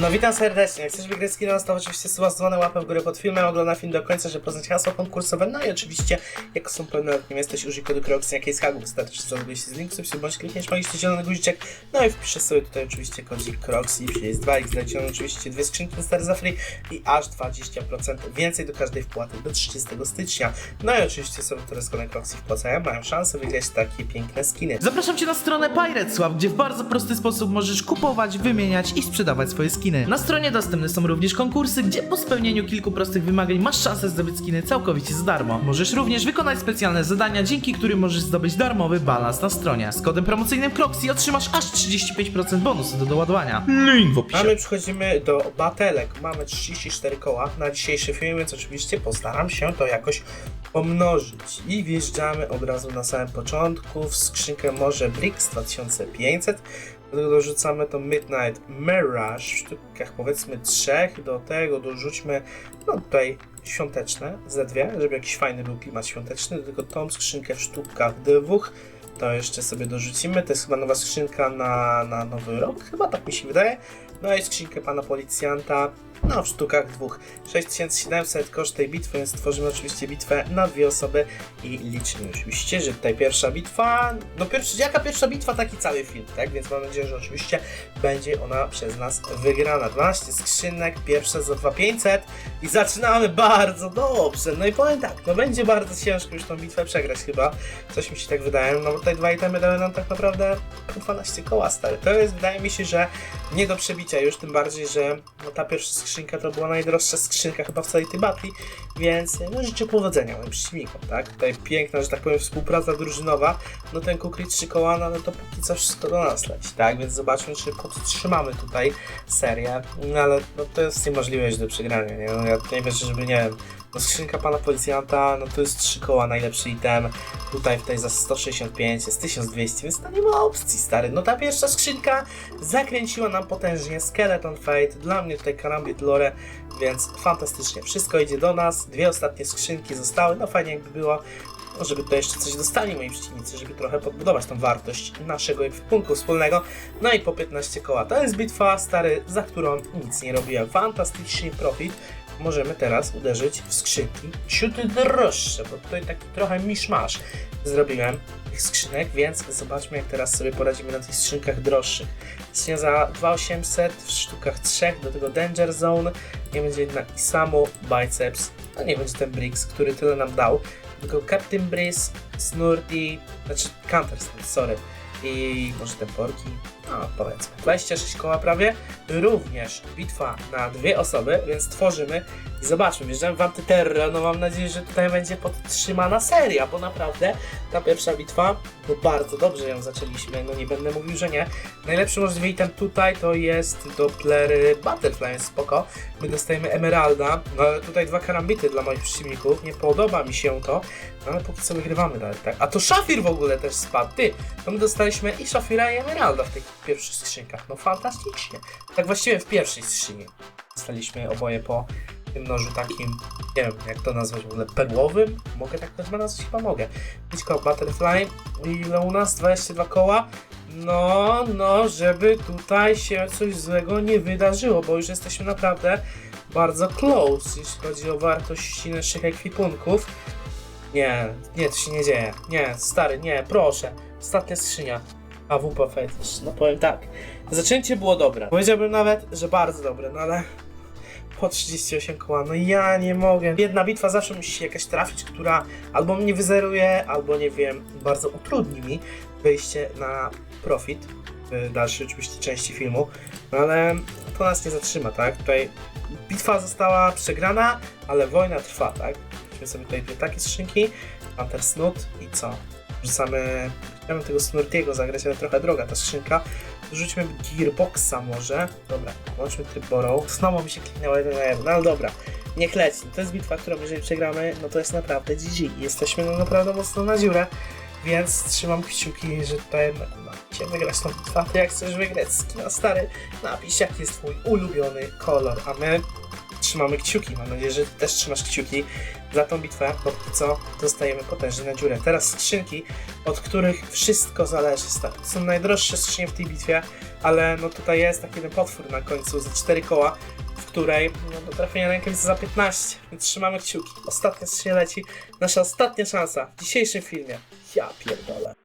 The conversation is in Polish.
No witam serdecznie, jak chcesz wygrać skina, to oczywiście suba dzwonę łapę w górę pod filmem, ogląda film do końca, żeby poznać hasło konkursowe, no i oczywiście, jak są pełnoletnim jesteś, użyj kodu KROXY, jakiejś hagu, wystarczy, że się z linku, sobie bądź klikniesz magiczny zielony guziczek, no i wpiszę sobie tutaj oczywiście kodzik KROXY, jest 2x, zlecione oczywiście dwie skrzynki stary za free i aż 20% więcej do każdej wpłaty do 30 stycznia. No i oczywiście osoby, które z kodem KROXY wpłacają, mają szansę wygrać takie piękne skiny. Zapraszam Cię na stronę Pirateswap, gdzie w bardzo prosty sposób możesz kupować, wymieniać i sprzedawać swoje skiny. Na stronie dostępne są również konkursy, gdzie po spełnieniu kilku prostych wymagań masz szansę zdobyć skiny całkowicie za darmo. Możesz również wykonać specjalne zadania, dzięki którym możesz zdobyć darmowy balans na stronie. Z kodem promocyjnym KROXY otrzymasz aż 35% bonusu do doładowania. Link w opisie. A my przechodzimy do batelek. Mamy 34 koła na dzisiejszy film, więc oczywiście postaram się to jakoś pomnożyć. I wjeżdżamy od razu na samym początku w skrzynkę może Bricks 2500. Do tego dorzucamy to Midnight Mirage w sztukach powiedzmy trzech. Do tego dorzućmy no tutaj świąteczne ze dwie, żeby jakiś fajny był klimat świąteczny. Do tego tą skrzynkę w sztukach dwóch. To jeszcze sobie dorzucimy. To jest chyba nowa skrzynka na, na nowy rok, chyba tak mi się wydaje. No i skrzynkę pana policjanta, no w sztukach dwóch. 6700 koszt tej bitwy, więc tworzymy oczywiście bitwę na dwie osoby i liczymy oczywiście, że tutaj pierwsza bitwa, no pierwszy, jaka pierwsza bitwa, taki cały film, tak? Więc mam nadzieję, że oczywiście będzie ona przez nas wygrana. 12 skrzynek, pierwsze za 2500 i zaczynamy bardzo dobrze. No i powiem tak, no będzie bardzo ciężko już tą bitwę przegrać chyba, coś mi się tak wydaje, no bo tutaj dwa itemy dały nam tak naprawdę 12 koła stary. To jest, wydaje mi się, że nie do przebicia już, tym bardziej, że no, ta pierwsza skrzynka to była najdroższa skrzynka chyba w całej tej batli, więc no życzę powodzenia moim przeciwnikom, tak? Tutaj piękna, że tak powiem, współpraca drużynowa, no ten kukrit 3 koła, no to póki co wszystko do nas leci, tak? Więc zobaczmy, czy podtrzymamy tutaj serię, no ale no, to jest niemożliwe już do przegrania, nie? No, ja nie wierzę, żeby, nie wiem, no skrzynka pana policjanta, no to jest 3 koła, najlepszy item. Tutaj tej za 165 jest 1200, więc to nie ma opcji, stary. No ta pierwsza skrzynka zakręciła nam potężnie Skeleton Fate, dla mnie tutaj Karambit Lore, więc fantastycznie. Wszystko idzie do nas, dwie ostatnie skrzynki zostały, no fajnie jakby było, no, żeby tutaj jeszcze coś dostali moi przeciwnicy, żeby trochę podbudować tą wartość naszego ekwipunku wspólnego. No i po 15 koła. To jest bitwa, stary, za którą nic nie robiłem. Fantastycznie profit możemy teraz uderzyć w skrzynki ciut droższe, bo tutaj taki trochę miszmasz zrobiłem tych skrzynek, więc zobaczmy jak teraz sobie poradzimy na tych skrzynkach droższych. Skrzynia za 2800 w sztukach 3, do tego Danger Zone, nie będzie jedna Isamu, Biceps, a nie będzie ten Brix, który tyle nam dał, tylko Captain Breeze, Snurdy, znaczy Counter, sorry, i może te porki, no powiedzmy, 26 koła prawie, również bitwa na dwie osoby, więc tworzymy i zobaczmy, wjeżdżamy w Antyterror, no mam nadzieję, że tutaj będzie podtrzymana seria, bo naprawdę ta pierwsza bitwa, bo bardzo dobrze ją zaczęliśmy, no nie będę mówił, że nie. Najlepszy możliwy item tutaj to jest Doppler Butterfly, jest spoko, my dostajemy Emeralda, no tutaj dwa karambity dla moich przeciwników, nie podoba mi się to, no ale póki co wygrywamy dalej, tak? A to Szafir w ogóle też spadł, ty! To my dostaliśmy i Szafira i Emeralda w tych pierwszych skrzynkach, no fantastycznie. Tak właściwie w pierwszej skrzyni dostaliśmy oboje po tym nożu takim, nie wiem jak to nazwać w ogóle, perłowym? Mogę tak to nazwać? Chyba mogę. 5 koła Butterfly, ile u nas? 22 koła. No, no, żeby tutaj się coś złego nie wydarzyło, bo już jesteśmy naprawdę bardzo close, jeśli chodzi o wartość naszych ekwipunków. Nie, nie, to się nie dzieje. Nie, stary, nie, proszę. Ostatnia skrzynia. AWP Fetish. No powiem tak. Zaczęcie było dobre. Powiedziałbym nawet, że bardzo dobre, no ale po 38 koła, no ja nie mogę. Jedna bitwa zawsze musi się jakaś trafić, która albo mnie wyzeruje, albo nie wiem, bardzo utrudni mi wyjście na profit w dalszej oczywiście części filmu, no ale to nas nie zatrzyma, tak? Tutaj bitwa została przegrana, ale wojna trwa, tak? Weźmy sobie tutaj dwie takie skrzynki, Panther Snut i co? Rzucamy, chciałbym tego Snurtiego zagrać, ale trochę droga ta skrzynka. Rzućmy Gearboxa może. Dobra, włączmy tryb Borrow. Znowu mi się kliknęło 1 na 1, no ale dobra. Niech leci. To jest bitwa, którą jeżeli przegramy, no to jest naprawdę GG. Jesteśmy no naprawdę mocno na dziurę. Więc trzymam kciuki, że tutaj jednak uda się wygrać tą bitwę. Jak chcesz wygrać skina stary, napisz jaki jest twój ulubiony kolor, a my trzymamy kciuki. Mam nadzieję, że też trzymasz kciuki za tą bitwę, póki co dostajemy potężnie na dziurę. Teraz skrzynki, od których wszystko zależy. To są najdroższe skrzynie w tej bitwie, ale no tutaj jest taki jeden potwór na końcu za 4 koła, w której no, do trafienia jest za 15, więc trzymamy kciuki. Ostatnia skrzynia leci, nasza ostatnia szansa w dzisiejszym filmie. Ja pierdolę.